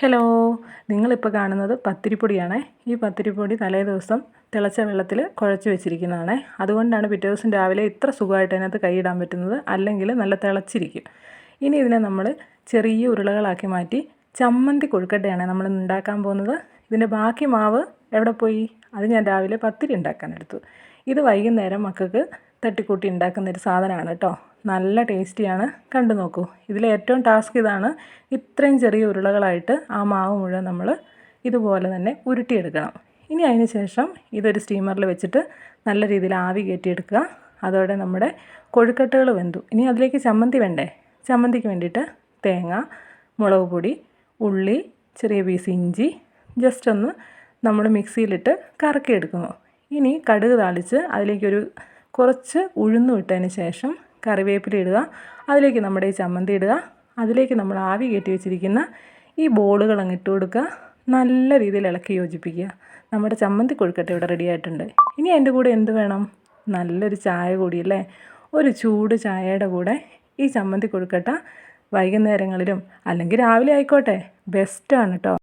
Hello നിങ്ങളിപ്പോൾ കാണുന്നത് പത്തിരിപ്പൊടിയാണ്. ഈ പത്തിരിപ്പൊടി തലേ ദിവസം തിളച്ച വെള്ളത്തിൽ കുഴച്ച് വെച്ചിരിക്കുന്നതാണ്. അതുകൊണ്ടാണ് പിറ്റേ ദിവസം രാവിലെ ഇത്ര സുഖമായിട്ട് അതിനകത്ത് കൈയിടാൻ പറ്റുന്നത്. അല്ലെങ്കിൽ നല്ല തിളച്ചിരിക്കും. ഇനി ഇതിനെ നമ്മൾ ചെറിയ ഉരുളകളാക്കി മാറ്റി ചമ്മന്തി കൊഴുക്കട്ടയാണ് നമ്മൾ ഉണ്ടാക്കാൻ പോകുന്നത്. ഇതിന്റെ ബാക്കി മാവ് എവിടെ പോയി? അത് ഞാൻ രാവിലെ പത്തിരി ഉണ്ടാക്കാൻ എടുത്തു. ഇത് വൈകുന്നേരം മക്കൾക്ക് തട്ടിക്കൂട്ടി ഉണ്ടാക്കുന്നൊരു സാധനമാണ് കേട്ടോ. നല്ല ടേസ്റ്റിയാണ്. കണ്ടു നോക്കൂ. ഇതിലെ ഏറ്റവും ടാസ്ക് ഇതാണ് ഇത്രയും ചെറിയ ഉരുളകളായിട്ട് ആ മാവ് മുഴുവൻ നമ്മൾ ഇതുപോലെ തന്നെ ഉരുട്ടിയെടുക്കണം. ഇനി അതിന് ശേഷം ഇതൊരു സ്റ്റീമറിൽ വെച്ചിട്ട് നല്ല രീതിയിൽ ആവി കയറ്റിയെടുക്കുക. അതോടെ നമ്മുടെ കൊഴുക്കട്ടകൾ വെന്തു. ഇനി അതിലേക്ക് ചമ്മന്തി വേണ്ടേ? ചമ്മന്തിക്ക് വേണ്ടിയിട്ട് തേങ്ങ മുളക് പൊടി ഉള്ളി ചെറിയ പീസ് ഇഞ്ചി ജസ്റ്റ് ഒന്ന് നമ്മൾ മിക്സിയിലിട്ട് കറക്കിയെടുക്കുന്നു. ഇനി കടുക് താളിച്ച് അതിലേക്കൊരു കുറച്ച് ഉഴുന്നും ഇട്ടതിന് ശേഷം കറിവേപ്പില ഇടുക. അതിലേക്ക് നമ്മുടെ ഈ ചമ്മന്തി ഇടുക. അതിലേക്ക് നമ്മൾ ആവി കയറ്റി വെച്ചിരിക്കുന്ന ഈ ബോളുകൾ അങ്ങ് ഇട്ട് കൊടുക്കുക. നല്ല രീതിയിൽ ഇളക്കി യോജിപ്പിക്കുക. നമ്മുടെ ചമ്മന്തി കൊഴുക്കട്ട ഇവിടെ റെഡി ആയിട്ടുണ്ട്. ഇനി അതിന്റെ കൂടെ എന്ത് വേണം? നല്ലൊരു ചായ കൂടി അല്ലേ? ഒരു ചൂട് ചായയുടെ കൂടെ ഈ ചമ്മന്തി കൊഴുക്കട്ട വൈകുന്നേരങ്ങളിലും അല്ലെങ്കിൽ രാവിലെ ആയിക്കോട്ടെ. ബെസ്റ്റാണ് കേട്ടോ